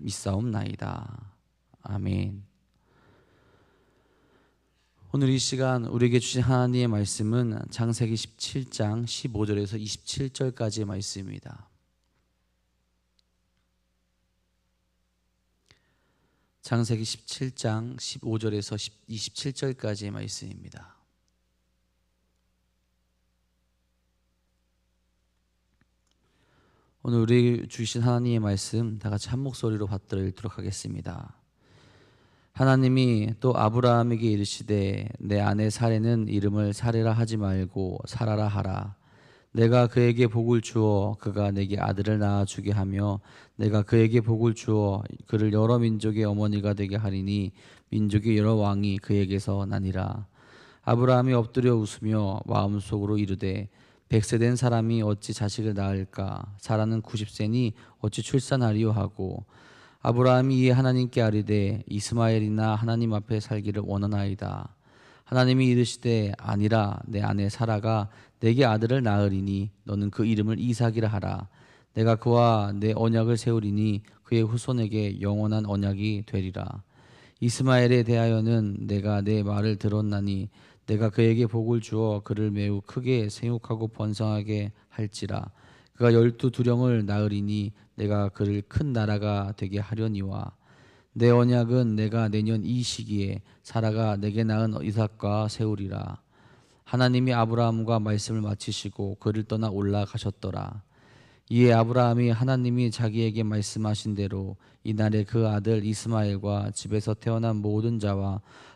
믿사옵나이다. 아멘. 오늘 이 시간 우리에게 주신 하나님의 말씀은 장세기 17장 15절에서 27절까지의 말씀입니다. 장세기 17장 15절에서 27절까지의 말씀입니다. 오늘 우리 주신 하나님의 말씀 다 같이 한 목소리로 받들어 읽도록 하겠습니다. 하나님이 또 아브라함에게 이르시되 내 아내 사례는 이름을 사례라 하지 말고 사라라 하라. 내가 그에게 복을 주어 그가 내게 아들을 낳아 주게 하며 내가 그에게 복을 주어 그를 여러 민족의 어머니가 되게 하리니 민족의 여러 왕이 그에게서 나니라. 아브라함이 엎드려 웃으며 마음속으로 이르되 백세 된 사람이 어찌 자식을 낳을까? 사라는 90세니 어찌 출산하리요 하고 아브라함이 이에 하나님께 아뢰되 이스마엘이나 하나님 앞에 살기를 원하나이다. 하나님이 이르시되 아니라 내 아내 사라가 내게 아들을 낳으리니 너는 그 이름을 이삭이라 하라. 내가 그와 내 언약을 세우리니 그의 후손에게 영원한 언약이 되리라. 이스마엘에 대하여는 내가 내 말을 들었나니 내가 그에게 복을 주어 그를 매우 크게 생육하고 번성하게 할지라. 그가 열두 두령을 낳으리니 내가 그를 큰 나라가 되게 하려니와. 내 언약은 내가 내년 이 시기에 사라가 내게 낳은 이삭과 세우리라. 하나님이 아브라함과 말씀을 마치시고 그를 떠나 올라가셨더라. 이에 아브라함이 하나님이 자기에게 말씀하신 대로 이날에 그 아들 이스마엘과 집에서 태어난 모든 자와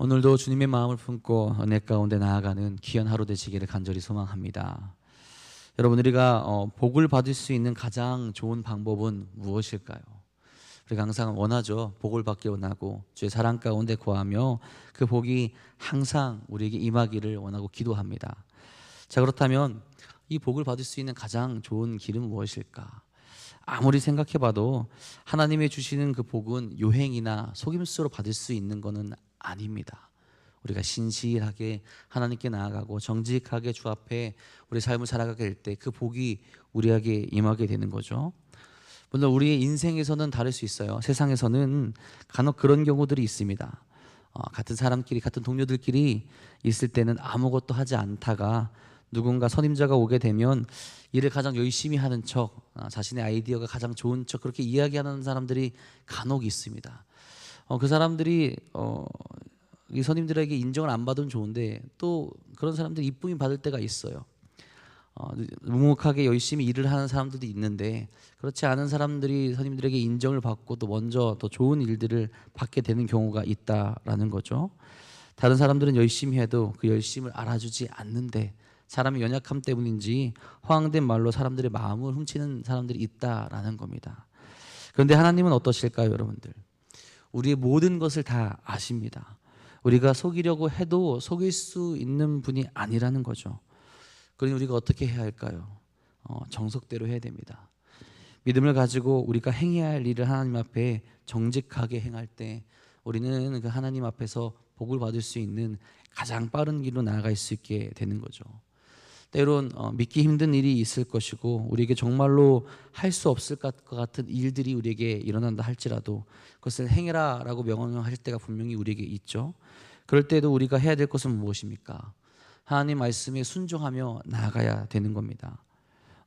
오늘도 주님의 마음을 품고 은혜 가운데 나아가는 귀한 하루 되시기를 간절히 소망합니다. 여러분 우리가 어, 복을 받을 수 있는 가장 좋은 방법은 무엇일까요? 우리가 항상 원하죠. 복을 받기 원하고 주의 사랑 가운데 구하며 그 복이 항상 우리에게 임하기를 원하고 기도합니다. 자 그렇다면 이 복을 받을 수 있는 가장 좋은 길은 무엇일까? 아무리 생각해봐도 하나님의 주시는 그 복은 요행이나 속임수로 받을 수 있는 것은 아닙니다. 우리가 신실하게 하나님께 나아가고 정직하게 주 앞에 우리 삶을 살아가게 될 때 그 복이 우리에게 임하게 되는 거죠. 물론 우리의 인생에서는 다를 수 있어요. 세상에서는 간혹 그런 경우들이 있습니다. 어, 같은 사람끼리 같은 동료들끼리 있을 때는 아무것도 하지 않다가 누군가 선임자가 오게 되면 일을 가장 열심히 하는 척, 어, 자신의 아이디어가 가장 좋은 척 그렇게 이야기하는 사람들이 간혹 있습니다. 어, 그 사람들이 어, 이 선임들에게 인정을 안 받으면 좋은데 또 그런 사람들이 이쁨이 받을 때가 있어요. 어, 묵묵하게 열심히 일을 하는 사람들도 있는데 그렇지 않은 사람들이 선임들에게 인정을 받고 또 먼저 더 좋은 일들을 받게 되는 경우가 있다라는 거죠. 다른 사람들은 열심히 해도 그 열심을 알아주지 않는데 사람의 연약함 때문인지 허황된 말로 사람들의 마음을 훔치는 사람들이 있다라는 겁니다. 그런데 하나님은 어떠실까요, 여러분들? 우리의 모든 것을 다 아십니다. 우리가 속이려고 해도 속일 수 있는 분이 아니라는 거죠. 그러니 우리가 어떻게 해야 할까요? 어, 정석대로 해야 됩니다. 믿음을 가지고 우리가 행해야 할 일을 하나님 앞에 정직하게 행할 때 우리는 그 하나님 앞에서 복을 받을 수 있는 가장 빠른 길로 나아갈 수 있게 되는 거죠. 때론 어, 믿기 힘든 일이 있을 것이고 우리에게 정말로 할 수 없을 것 같은 일들이 우리에게 일어난다 할지라도 그것을 행해라라고 명령할 때가 분명히 우리에게 있죠. 그럴 때도 우리가 해야 될 것은 무엇입니까? 하나님 말씀에 순종하며 나아가야 되는 겁니다.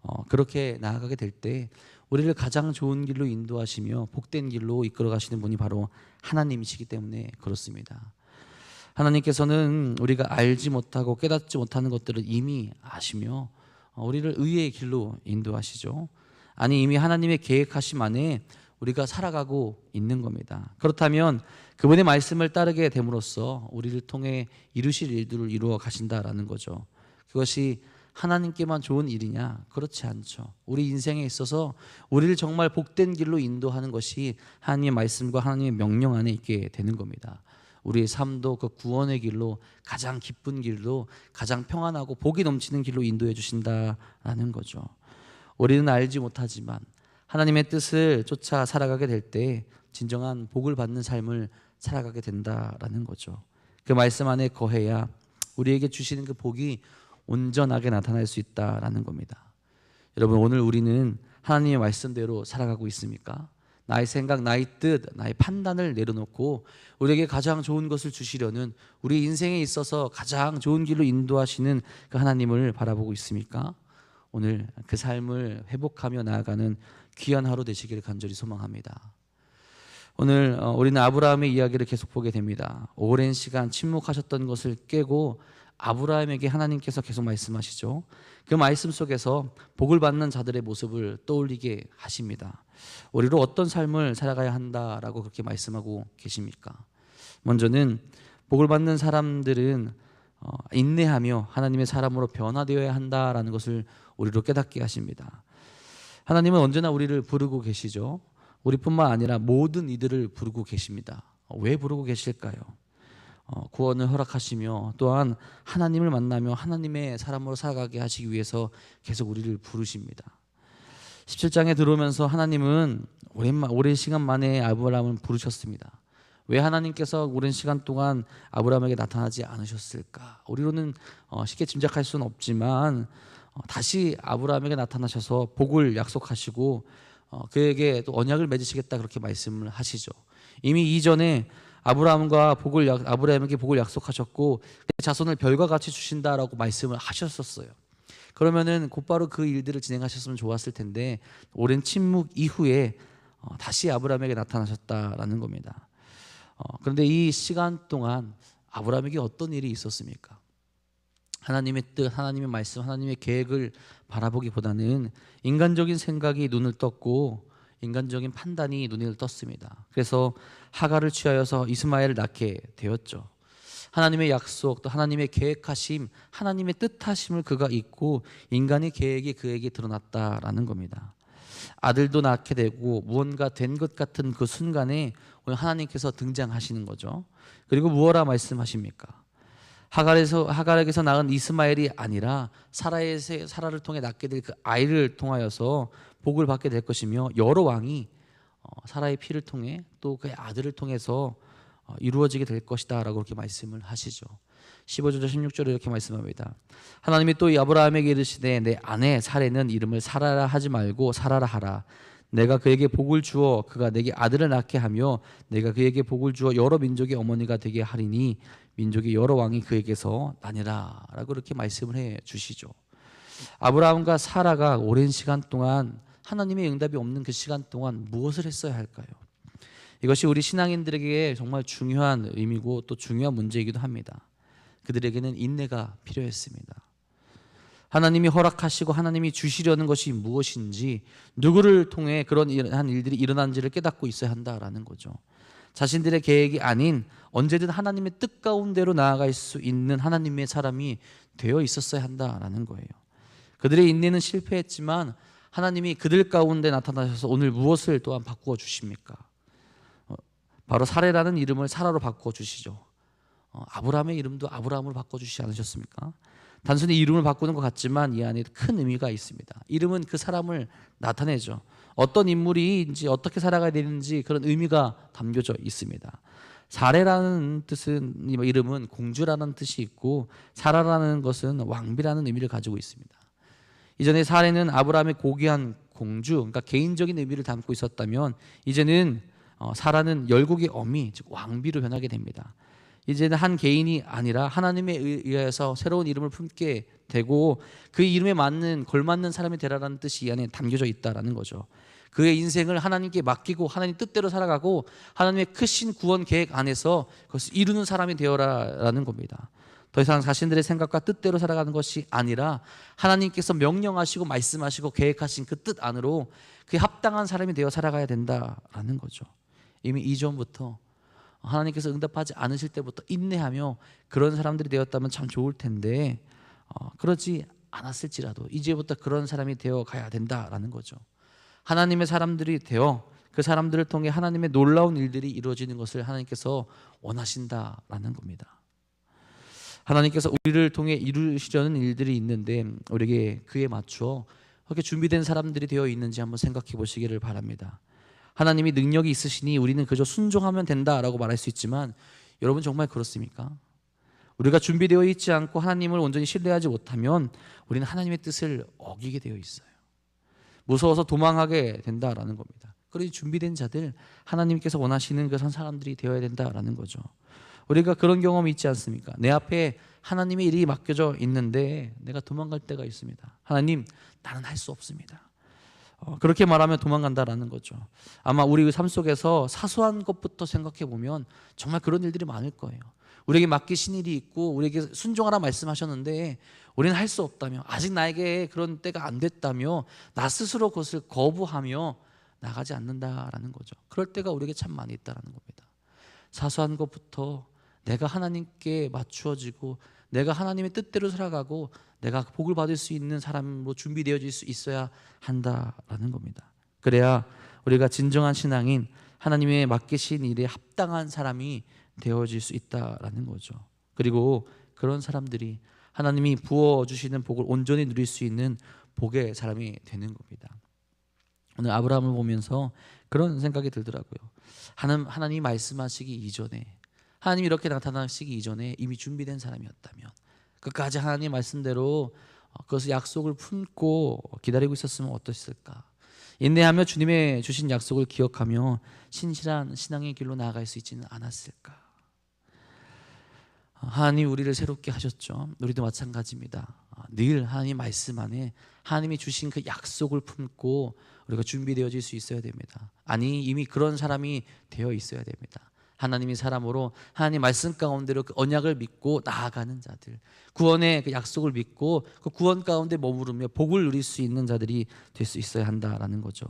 어, 그렇게 나아가게 될 때 우리를 가장 좋은 길로 인도하시며 복된 길로 이끌어 가시는 분이 바로 하나님이시기 때문에 그렇습니다. 하나님께서는 우리가 알지 못하고 깨닫지 못하는 것들을 이미 아시며 어, 우리를 의의 길로 인도하시죠. 아니 이미 하나님의 계획하심 안에 우리가 살아가고 있는 겁니다. 그렇다면 그분의 말씀을 따르게 됨으로써 우리를 통해 이루실 일들을 이루어 가신다라는 거죠. 그것이 하나님께만 좋은 일이냐? 그렇지 않죠. 우리 인생에 있어서 우리를 정말 복된 길로 인도하는 것이 하나님의 말씀과 하나님의 명령 안에 있게 되는 겁니다. 우리의 삶도 그 구원의 길로 가장 기쁜 길로 가장 평안하고 복이 넘치는 길로 인도해 주신다라는 거죠. 우리는 알지 못하지만 하나님의 뜻을 쫓아 살아가게 될 때 진정한 복을 받는 삶을 살아가게 된다라는 거죠. 그 말씀 안에 거해야 우리에게 주시는 그 복이 온전하게 나타날 수 있다라는 겁니다. 여러분 오늘 우리는 하나님의 말씀대로 살아가고 있습니까? 나의 생각, 나의 뜻, 나의 판단을 내려놓고 우리에게 가장 좋은 것을 주시려는 우리 인생에 있어서 가장 좋은 길로 인도하시는 그 하나님을 바라보고 있습니까? 오늘 그 삶을 회복하며 나아가는 귀한 하루 되시기를 간절히 소망합니다. 오늘 어, 우리는 아브라함의 이야기를 계속 보게 됩니다. 오랜 시간 침묵하셨던 것을 깨고 아브라함에게 하나님께서 계속 말씀하시죠. 그 말씀 속에서 복을 받는 자들의 모습을 떠올리게 하십니다. 우리로 어떤 삶을 살아가야 한다라고 그렇게 말씀하고 계십니까? 먼저는 복을 받는 사람들은 어, 인내하며 하나님의 사람으로 변화되어야 한다라는 것을 우리로 깨닫게 하십니다. 하나님은 언제나 우리를 부르고 계시죠. 우리뿐만 아니라 모든 이들을 부르고 계십니다. 어, 왜 부르고 계실까요? 어, 구원을 허락하시며 또한 하나님을 만나며 하나님의 사람으로 살아가게 하시기 위해서 계속 우리를 부르십니다. 17장에 들어오면서 하나님은 오랜, 오랜 시간 만에 아브라함을 부르셨습니다. 왜 하나님께서 오랜 시간 동안 아브라함에게 나타나지 않으셨을까? 우리로는 어, 쉽게 짐작할 수는 없지만 어, 다시 아브라함에게 나타나셔서 복을 약속하시고 어, 그에게 또 언약을 맺으시겠다 그렇게 말씀을 하시죠. 이미 이전에 아브라함과 복을 약, 아브라함에게 복을 약속하셨고 그 자손을 별과 같이 주신다라고 말씀을 하셨었어요. 그러면은 곧바로 그 일들을 진행하셨으면 좋았을 텐데 오랜 침묵 이후에 어, 다시 아브라함에게 나타나셨다라는 겁니다. 어, 그런데 이 시간 동안 아브라함에게 어떤 일이 있었습니까? 하나님의 뜻, 하나님의 말씀, 하나님의 계획을 바라보기보다는 인간적인 생각이 눈을 떴고 인간적인 판단이 눈을 떴습니다. 그래서 하가를 취하여서 이스마엘을 낳게 되었죠. 하나님의 약속, 또 하나님의 계획하심, 하나님의 뜻하심을 그가 잊고 인간의 계획이 그에게 드러났다라는 겁니다. 아들도 낳게 되고 무언가 된 것 같은 그 순간에 오늘 하나님께서 등장하시는 거죠. 그리고 무엇라 말씀하십니까? 하갈에서 하갈에게서 낳은 이스마엘이 아니라 사라에서 사라를 통해 낳게 될 그 아이를 통하여서 복을 받게 될 것이며 여러 왕이 어, 사라의 피를 통해 또 그의 아들을 통해서 어, 이루어지게 될 것이다라고 그렇게 말씀을 하시죠. 15절 16절에 이렇게 말씀합니다. 하나님이 또 아브라함에게 이르시되 내 아내 사례는 이름을 사라라 하지 말고 사라라 하라. 내가 그에게 복을 주어 그가 내게 아들을 낳게 하며 내가 그에게 복을 주어 여러 민족의 어머니가 되게 하리니 민족의 여러 왕이 그에게서 나니라라고 그렇게 말씀을 해 주시죠. 아브라함과 사라가 오랜 시간 동안 하나님의 응답이 없는 그 시간 동안 무엇을 했어야 할까요? 이것이 우리 신앙인들에게 정말 중요한 의미고 또 중요한 문제이기도 합니다. 그들에게는 인내가 필요했습니다. 하나님이 허락하시고 하나님이 주시려는 것이 무엇인지 누구를 통해 그런 한 일들이 일어난지를 깨닫고 있어야 한다라는 거죠. 자신들의 계획이 아닌 언제든 하나님의 뜻 가운데로 나아갈 수 있는 하나님의 사람이 되어 있었어야 한다라는 거예요. 그들의 인내는 실패했지만 하나님이 그들 가운데 나타나셔서 오늘 무엇을 또한 바꾸어 주십니까? 어, 바로 사례라는 이름을 사라로 바꾸어 주시죠. 어, 아브라함의 이름도 아브라함으로 바꿔 주시지 않으셨습니까? 단순히 이름을 바꾸는 것 같지만 이 안에 큰 의미가 있습니다. 이름은 그 사람을 나타내죠. 어떤 인물이인지 어떻게 살아가야 되는지 그런 의미가 담겨져 있습니다. 사례라는 뜻은 이름은 공주라는 뜻이 있고 사라라는 것은 왕비라는 의미를 가지고 있습니다. 이전에 사례는 아브라함의 고귀한 공주, 그러니까 개인적인 의미를 담고 있었다면 이제는 어, 사라는 열국의 어미, 즉 왕비로 변하게 됩니다. 이제는 한 개인이 아니라 하나님에 의해서 새로운 이름을 품게 되고 그 이름에 맞는 걸맞는 사람이 되라라는 뜻이 이 안에 담겨져 있다라는 거죠. 그의 인생을 하나님께 맡기고 하나님 뜻대로 살아가고 하나님의 크신 구원 계획 안에서 그것을 이루는 사람이 되어라라는 겁니다. 더 이상 자신들의 생각과 뜻대로 살아가는 것이 아니라 하나님께서 명령하시고 말씀하시고 계획하신 그 뜻 안으로 그에 합당한 사람이 되어 살아가야 된다라는 거죠. 이미 이전부터 하나님께서 응답하지 않으실 때부터 인내하며 그런 사람들이 되었다면 참 좋을 텐데 어, 그러지 않았을지라도 이제부터 그런 사람이 되어 가야 된다라는 거죠. 하나님의 사람들이 되어 그 사람들을 통해 하나님의 놀라운 일들이 이루어지는 것을 하나님께서 원하신다라는 겁니다. 하나님께서 우리를 통해 이루시려는 일들이 있는데 우리에게 그에 맞춰 그렇게 준비된 사람들이 되어 있는지 한번 생각해 보시기를 바랍니다. 하나님이 능력이 있으시니 우리는 그저 순종하면 된다라고 말할 수 있지만 여러분 정말 그렇습니까? 우리가 준비되어 있지 않고 하나님을 온전히 신뢰하지 못하면 우리는 하나님의 뜻을 어기게 되어 있어요. 무서워서 도망하게 된다라는 겁니다. 그러니 준비된 자들 하나님께서 원하시는 그런 사람들이 되어야 된다라는 거죠. 우리가 그런 경험이 있지 않습니까? 내 앞에 하나님의 일이 맡겨져 있는데 내가 도망갈 때가 있습니다. 하나님, 나는 할 수 없습니다. 어, 그렇게 말하면 도망간다라는 거죠. 아마 우리 삶 속에서 사소한 것부터 생각해 보면 정말 그런 일들이 많을 거예요. 우리에게 맡기신 일이 있고 우리에게 순종하라 말씀하셨는데 우리는 할 수 없다며 아직 나에게 그런 때가 안 됐다며 나 스스로 그것을 거부하며 나가지 않는다라는 거죠. 그럴 때가 우리에게 참 많이 있다라는 겁니다. 사소한 것부터 내가 하나님께 맞추어지고 내가 하나님의 뜻대로 살아가고 내가 복을 받을 수 있는 사람으로 준비되어질 수 있어야 한다라는 겁니다. 그래야 우리가 진정한 신앙인 하나님의 맡기신 일에 합당한 사람이 되어질 수 있다라는 거죠. 그리고 그런 사람들이 하나님이 부어 주시는 복을 온전히 누릴 수 있는 복의 사람이 되는 겁니다. 오늘 아브라함을 보면서 그런 생각이 들더라고요. 하나님 하나님 말씀하시기 이전에 하나님이 이렇게 나타나시기 이전에 이미 준비된 사람이었다면 끝까지 하나님 말씀대로 어, 그것을 약속을 품고 기다리고 있었으면 어떠셨을까? 인내하며 주님의 주신 약속을 기억하며 신실한 신앙의 길로 나아갈 수 있지는 않았을까? 어, 하나님 우리를 새롭게 하셨죠. 우리도 마찬가지입니다. 어, 늘 하나님 말씀 안에 하나님이 주신 그 약속을 품고 우리가 준비되어질 수 있어야 됩니다. 아니 이미 그런 사람이 되어 있어야 됩니다. 하나님이 사람으로 하나님 말씀 가운데로 그 언약을 믿고 나아가는 자들, 구원의 그 약속을 믿고 그 구원 가운데 머무르며 복을 누릴 수 있는 자들이 될 수 있어야 한다라는 거죠.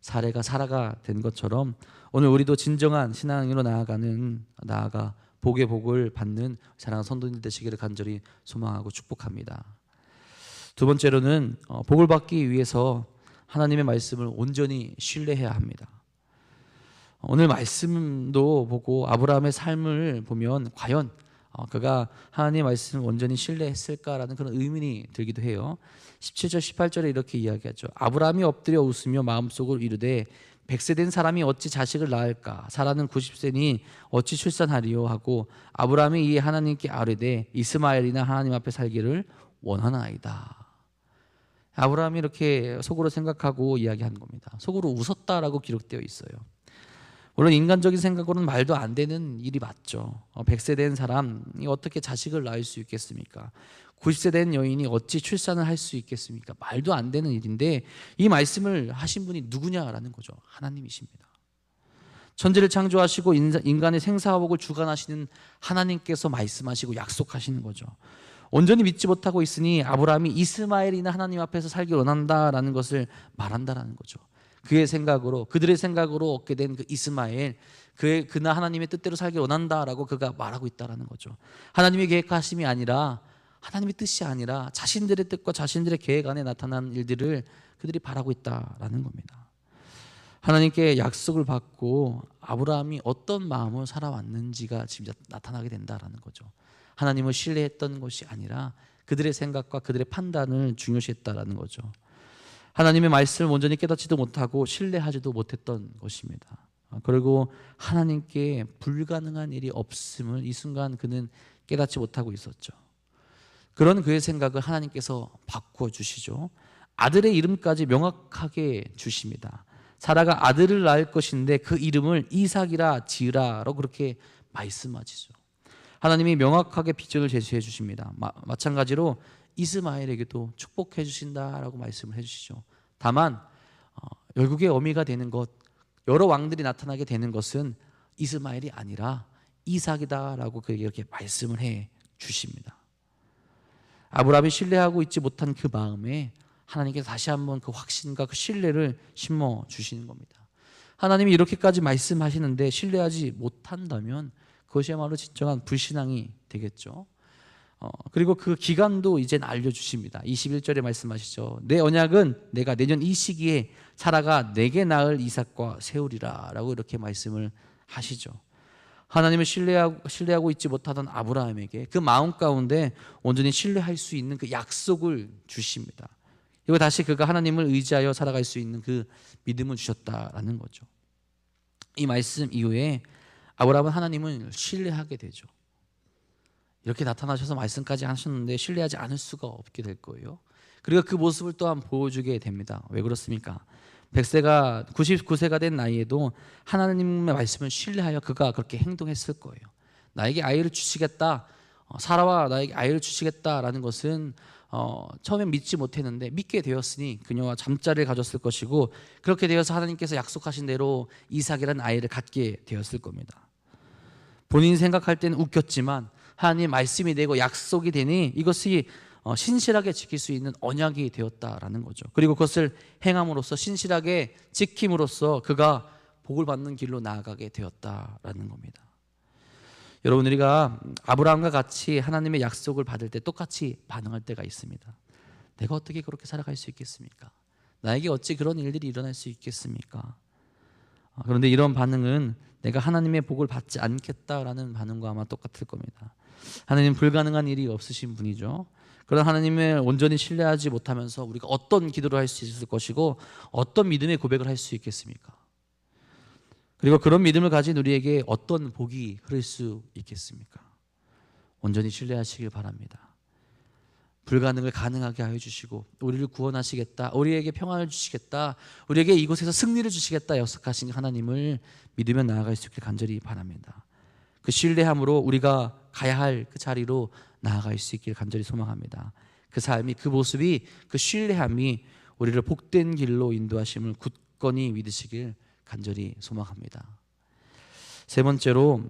사례가 사라가 된 것처럼 오늘 우리도 진정한 신앙으로 나아가는 나아가 복의 복을 받는 사랑하는 성도님 되시기를 간절히 소망하고 축복합니다. 두 번째로는 어, 복을 받기 위해서 하나님의 말씀을 온전히 신뢰해야 합니다. 오늘 말씀도 보고 아브라함의 삶을 보면 과연 어, 그가 하나님의 말씀을 온전히 신뢰했을까라는 그런 의문이 들기도 해요. 17절 18절에 이렇게 이야기하죠. 아브라함이 엎드려 웃으며 마음속으로 이르되 백세 된 사람이 어찌 자식을 낳을까? 사라는 90세니 어찌 출산하리요 하고 아브라함이 이에 하나님께 아뢰되 이스마엘이나 하나님 앞에 살기를 원하나이다. 아브라함이 이렇게 속으로 생각하고 이야기한 겁니다. 속으로 웃었다라고 기록되어 있어요. 물론 인간적인 생각으로는 말도 안 되는 일이 맞죠. 100세 된 사람이 어떻게 자식을 낳을 수 있겠습니까? 90세 된 여인이 어찌 출산을 할 수 있겠습니까? 말도 안 되는 일인데 이 말씀을 하신 분이 누구냐라는 거죠. 하나님이십니다. 천지를 창조하시고 인간의 생사화복을 주관하시는 하나님께서 말씀하시고 약속하시는 거죠. 온전히 믿지 못하고 있으니 아브라함이 이스마엘이나 하나님 앞에서 살기 원한다라는 것을 말한다라는 거죠. 그의 생각으로 그들의 생각으로 얻게 된 그 이스마엘 그의 그나 하나님의 뜻대로 살기 원한다라고 그가 말하고 있다라는 거죠. 하나님의 계획하심이 아니라 하나님의 뜻이 아니라 자신들의 뜻과 자신들의 계획 안에 나타난 일들을 그들이 바라고 있다라는 겁니다. 하나님께 약속을 받고 아브라함이 어떤 마음으로 살아왔는지가 지금 나타나게 된다라는 거죠. 하나님을 신뢰했던 것이 아니라 그들의 생각과 그들의 판단을 중요시했다라는 거죠. 하나님의 말씀을 온전히 깨닫지도 못하고 신뢰하지도 못했던 것입니다. 아, 그리고 하나님께 불가능한 일이 없음을 이 순간 그는 깨닫지 못하고 있었죠. 그런 그의 생각을 하나님께서 바꿔 주시죠. 아들의 이름까지 명확하게 주십니다. 사라가 아들을 낳을 것인데 그 이름을 이삭이라 지으라로 그렇게 말씀하시죠. 하나님이 명확하게 비전을 제시해 주십니다. 마, 마찬가지로 이스마엘에게도 축복해 주신다라고 말씀을 해 주시죠. 다만 어, 열국의 어미가 되는 것 여러 왕들이 나타나게 되는 것은 이스마엘이 아니라 이삭이다라고 그에게 이렇게 말씀을 해 주십니다. 아브라함이 신뢰하고 있지 못한 그 마음에 하나님께 다시 한번 그 확신과 그 신뢰를 심어 주시는 겁니다. 하나님이 이렇게까지 말씀하시는데 신뢰하지 못한다면 그것이야말로 진정한 불신앙이 되겠죠. 어, 그리고 그 기간도 이젠 알려주십니다. 21절에 말씀하시죠. 내 언약은 내가 내년 이 시기에 사라가 내게 낳을 이삭과 세우리라 라고 이렇게 말씀을 하시죠. 하나님을 신뢰하고, 신뢰하고 있지 못하던 아브라함에게 그 마음 가운데 온전히 신뢰할 수 있는 그 약속을 주십니다. 그리고 다시 그가 하나님을 의지하여 살아갈 수 있는 그 믿음을 주셨다라는 거죠. 이 말씀 이후에 아브라함은 하나님을 신뢰하게 되죠. 이렇게 나타나셔서 말씀까지 하셨는데 신뢰하지 않을 수가 없게 될 거예요. 그리고 그 모습을 또한 보여주게 됩니다. 왜 그렇습니까? 백세가 99세가 된 나이에도 하나님의 말씀을 신뢰하여 그가 그렇게 행동했을 거예요. 나에게 아이를 주시겠다. 어, 사라와 나에게 아이를 주시겠다라는 것은 어, 처음엔 믿지 못했는데 믿게 되었으니 그녀와 잠자리를 가졌을 것이고 그렇게 되어서 하나님께서 약속하신 대로 이삭이라는 아이를 갖게 되었을 겁니다. 본인 생각할 때는 웃겼지만 하나님 말씀이 되고 약속이 되니 이것이 어, 신실하게 지킬 수 있는 언약이 되었다라는 거죠. 그리고 그것을 행함으로써 신실하게 지킴으로써 그가 복을 받는 길로 나아가게 되었다라는 겁니다. 여러분 우리가 아브라함과 같이 하나님의 약속을 받을 때 똑같이 반응할 때가 있습니다. 내가 어떻게 그렇게 살아갈 수 있겠습니까? 나에게 어찌 그런 일들이 일어날 수 있겠습니까? 아, 그런데 이런 반응은 내가 하나님의 복을 받지 않겠다라는 반응과 아마 똑같을 겁니다. 하나님 불가능한 일이 없으신 분이죠. 그런 하나님을 온전히 신뢰하지 못하면서 우리가 어떤 기도를 할 수 있을 것이고 어떤 믿음의 고백을 할 수 있겠습니까? 그리고 그런 믿음을 가진 우리에게 어떤 복이 흐를 수 있겠습니까? 온전히 신뢰하시길 바랍니다. 불가능을 가능하게 하여 주시고 우리를 구원하시겠다. 우리에게 평안을 주시겠다. 우리에게 이곳에서 승리를 주시겠다. 약속하신 하나님을 믿으며 나아갈 수 있길 간절히 바랍니다. 그 신뢰함으로 우리가 가야 할 그 자리로 나아갈 수 있길 간절히 소망합니다. 그 삶이 그 모습이 그 신뢰함이 우리를 복된 길로 인도하심을 굳건히 믿으시길 간절히 소망합니다. 세 번째로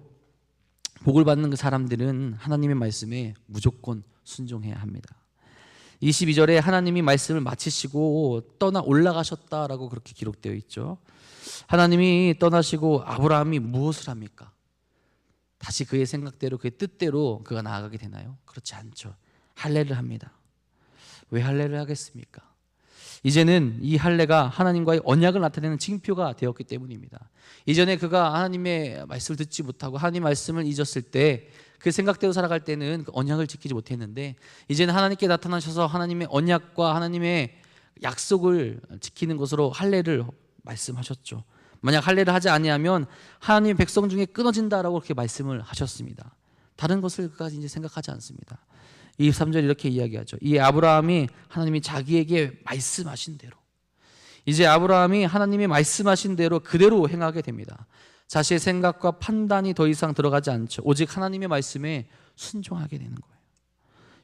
복을 받는 그 사람들은 하나님의 말씀에 무조건 순종해야 합니다. 22절에 하나님이 말씀을 마치시고 떠나 올라가셨다라고 그렇게 기록되어 있죠. 하나님이 떠나시고 아브라함이 무엇을 합니까? 다시 그의 생각대로 그의 뜻대로 그가 나아가게 되나요? 그렇지 않죠. 할례를 합니다. 왜 할례를 하겠습니까? 이제는 이 할례가 하나님과의 언약을 나타내는 징표가 되었기 때문입니다. 이전에 그가 하나님의 말씀을 듣지 못하고 하나님 말씀을 잊었을 때 그 생각대로 살아갈 때는 그 언약을 지키지 못했는데 이제는 하나님께 나타나셔서 하나님의 언약과 하나님의 약속을 지키는 것으로 할례를 말씀하셨죠. 만약 할례를 하지 아니하면 하나님 백성 중에 끊어진다라고 그렇게 말씀을 하셨습니다. 다른 것을 그까지 이제 생각하지 않습니다. 23절 이렇게 이야기하죠. 이 아브라함이 하나님이 자기에게 말씀하신 대로 이제 아브라함이 하나님이 말씀하신 대로 그대로 행하게 됩니다. 자신의 생각과 판단이 더 이상 들어가지 않죠. 오직 하나님의 말씀에 순종하게 되는 거예요.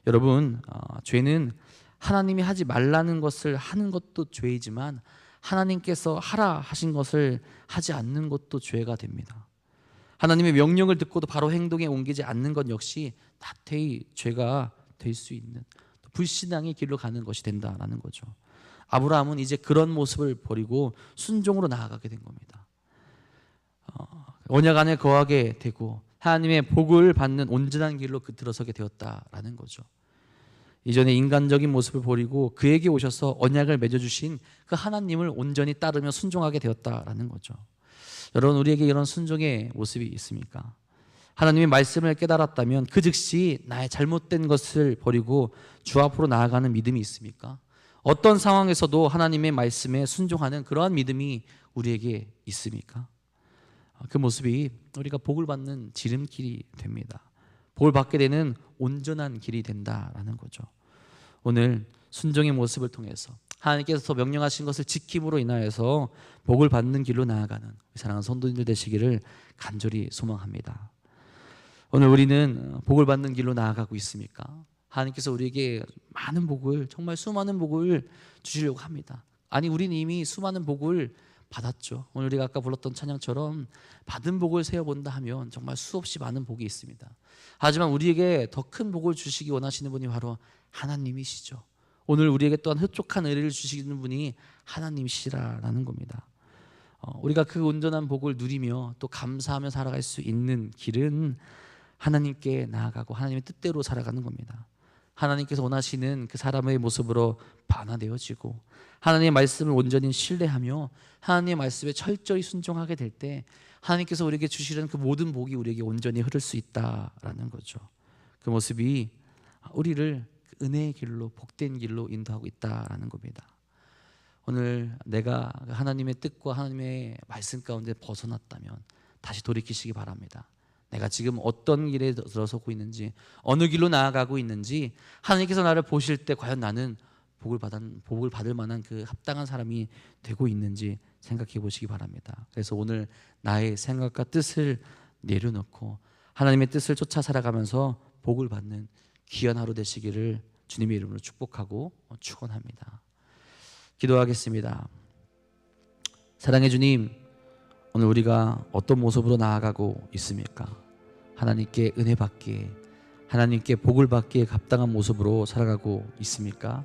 여러분, 어, 죄는 하나님이 하지 말라는 것을 하는 것도 죄이지만 하나님께서 하라 하신 것을 하지 않는 것도 죄가 됩니다. 하나님의 명령을 듣고도 바로 행동에 옮기지 않는 것 역시 나태히 죄가 될 수 있는 불신앙의 길로 가는 것이 된다라는 거죠. 아브라함은 이제 그런 모습을 버리고 순종으로 나아가게 된 겁니다. 어, 언약 안에 거하게 되고 하나님의 복을 받는 온전한 길로 그 들어서게 되었다라는 거죠. 이전에 인간적인 모습을 버리고 그에게 오셔서 언약을 맺어주신 그 하나님을 온전히 따르며 순종하게 되었다라는 거죠. 여러분 우리에게 이런 순종의 모습이 있습니까? 하나님의 말씀을 깨달았다면 그 즉시 나의 잘못된 것을 버리고 주 앞으로 나아가는 믿음이 있습니까? 어떤 상황에서도 하나님의 말씀에 순종하는 그러한 믿음이 우리에게 있습니까? 그 모습이 우리가 복을 받는 지름길이 됩니다. 복을 받게 되는 온전한 길이 된다라는 거죠. 오늘 순종의 모습을 통해서 하나님께서 명령하신 것을 지킴으로 인하여서 복을 받는 길로 나아가는 사랑하는 성도님들 되시기를 간절히 소망합니다. 오늘 우리는 복을 받는 길로 나아가고 있습니까? 하나님께서 우리에게 많은 복을 정말 수많은 복을 주시려고 합니다. 아니 우리는 이미 수많은 복을 받았죠. 오늘 우리가 아까 불렀던 찬양처럼 받은 복을 세어 본다 하면 정말 수없이 많은 복이 있습니다. 하지만 우리에게 더 큰 복을 주시기 원하시는 분이 바로 하나님이시죠. 오늘 우리에게 또한 흡족한 은혜를 주시는 분이 하나님이시라라는 겁니다. 어, 우리가 그 온전한 복을 누리며 또 감사하며 살아갈 수 있는 길은 하나님께 나아가고 하나님의 뜻대로 살아가는 겁니다. 하나님께서 원하시는 그 사람의 모습으로 변화되어지고 하나님의 말씀을 온전히 신뢰하며 하나님의 말씀에 철저히 순종하게 될 때 하나님께서 우리에게 주시는 그 모든 복이 우리에게 온전히 흐를 수 있다라는 거죠. 그 모습이 우리를 그 은혜의 길로 복된 길로 인도하고 있다라는 겁니다. 오늘 내가 하나님의 뜻과 하나님의 말씀 가운데 벗어났다면 다시 돌이키시기 바랍니다. 내가 지금 어떤 길에 들어서고 있는지 어느 길로 나아가고 있는지 하나님께서 나를 보실 때 과연 나는 복을 받은 복을 받을 만한 그 합당한 사람이 되고 있는지 생각해 보시기 바랍니다. 그래서 오늘 나의 생각과 뜻을 내려놓고 하나님의 뜻을 쫓아 살아가면서 복을 받는 귀한 하루 되시기를 주님의 이름으로 축복하고 축원합니다. 기도하겠습니다. 사랑해 주님, 오늘 우리가 어떤 모습으로 나아가고 있습니까? 하나님께 은혜 받기에 하나님께 복을 받기에 합당한 모습으로 살아가고 있습니까?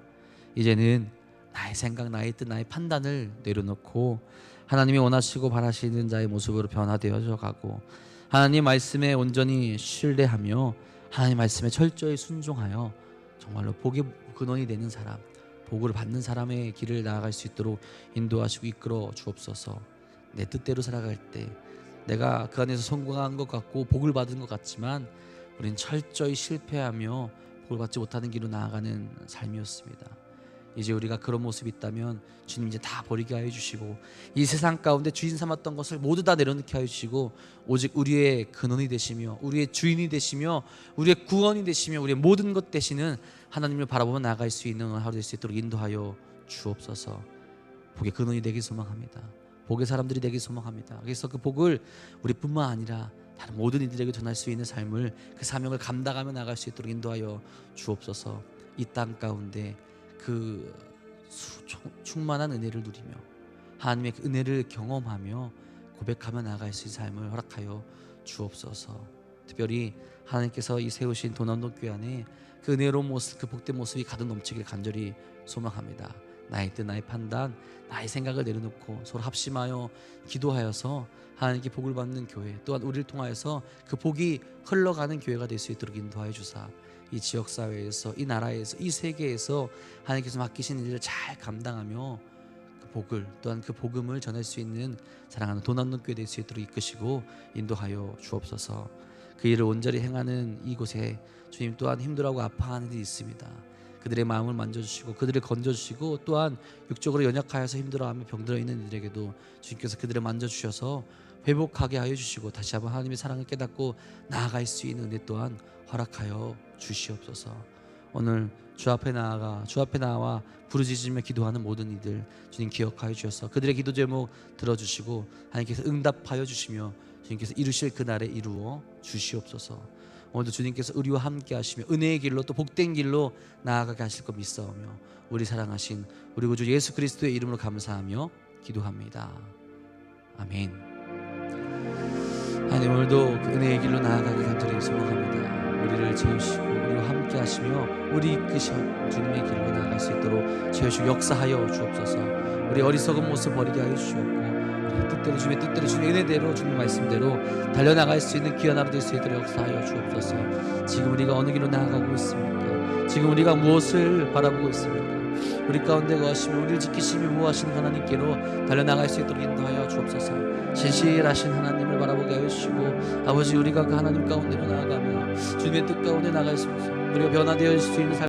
이제는 나의 생각, 나의 뜻, 나의 판단을 내려놓고 하나님이 원하시고 바라시는 자의 모습으로 변화되어져 가고 하나님 말씀에 온전히 신뢰하며 하나님 말씀에 철저히 순종하여 정말로 복의 근원이 되는 사람, 복을 받는 사람의 길을 나아갈 수 있도록 인도하시고 이끌어 주옵소서. 내 뜻대로 살아갈 때 내가 그 안에서 성공한 것 같고 복을 받은 것 같지만 우리는 철저히 실패하며 복을 받지 못하는 길로 나아가는 삶이었습니다. 이제 우리가 그런 모습이 있다면 주님 이제 다 버리게 하여 주시고 이 세상 가운데 주인 삼았던 것을 모두 다 내려놓게 하여 주시고 오직 우리의 근원이 되시며 우리의 주인이 되시며 우리의 구원이 되시며 우리의 모든 것 되시는 하나님을 바라보며 나아갈 수 있는 하루 될 수 있도록 인도하여 주옵소서 복의 근원이 되길 소망합니다. 복의 사람들이 되길 소망합니다. 그래서 그 복을 우리뿐만 아니라 다른 모든 이들에게 전할 수 있는 삶을 그 사명을 감당하며 나갈 수 있도록 인도하여 주옵소서. 이 땅 가운데 그 충만한 은혜를 누리며 하나님의 그 은혜를 경험하며 고백하며 나갈 수 있는 삶을 허락하여 주옵소서. 특별히 하나님께서 이 세우신 도남동 교회 안에 그 은혜로운 모습, 그 복된 모습이 가득 넘치길 간절히 소망합니다. 나의 뜻, 나의 판단, 나의 생각을 내려놓고 서로 합심하여 기도하여서 하나님께 복을 받는 교회 또한 우리를 통하여서 그 복이 흘러가는 교회가 될 수 있도록 인도하여 주사 이 지역 사회에서 이 나라에서 이 세계에서 하나님께서 맡기신 일을 잘 감당하며 그 복을 또한 그 복음을 전할 수 있는 사랑하는 도남동 교회 될 수 있도록 이끄시고 인도하여 주옵소서. 그 일을 온전히 행하는 이곳에 주님 또한 힘들어하고 아파하는 일이 있습니다. 그들의 마음을 만져주시고 그들을 건져주시고 또한 육적으로 연약하여서 힘들어하며 병들어 있는 이들에게도 주님께서 그들을 만져주셔서 회복하게 하여 주시고 다시 한번 하나님의 사랑을 깨닫고 나아갈 수 있는 은혜 또한 허락하여 주시옵소서. 오늘 주 앞에 나아가 주 앞에 나와 부르짖으며 기도하는 모든 이들 주님 기억하여 주셔서 그들의 기도 제목 들어주시고 하나님께서 응답하여 주시며 주님께서 이루실 그날에 이루어 주시옵소서. 오늘도 주님께서 우리와 함께 하시며 은혜의 길로 또 복된 길로 나아가게 하실 것 믿사오며 우리 사랑하신 우리 구주 예수 그리스도의 이름으로 감사하며 기도합니다. 아멘. 하나님 오늘도 그 은혜의 길로 나아가기 간절히 소망합니다. 우리를 채우시고 우리와 함께 하시며 우리 이끄셔 주님의 길로 나아갈 수 있도록 채우시고 역사하여 주옵소서. 우리 어리석은 모습 버리게 하여 주시옵고 우리 뜻대로 주님의 뜻대로 주님의 은혜대로 주님 말씀대로 달려나갈 수 있는 귀한 하루 될 수 있도록 역사하여 주옵소서. 지금 우리가 어느 길로 나아가고 있습니까? 지금 우리가 무엇을 바라보고 있습니까? 우리 가운데 거하시며 우리를 지키시며 보호하시는 하나님께로 달려나갈 수 있도록 인도하여 주옵소서. 신실하신 하나님을 바라보게 하여 주시고 아버지 우리가 그 하나님 가운데로 나아가며 주님의 뜻 가운데 나갈 수 있어 우리가 변화되어 수 있는 삶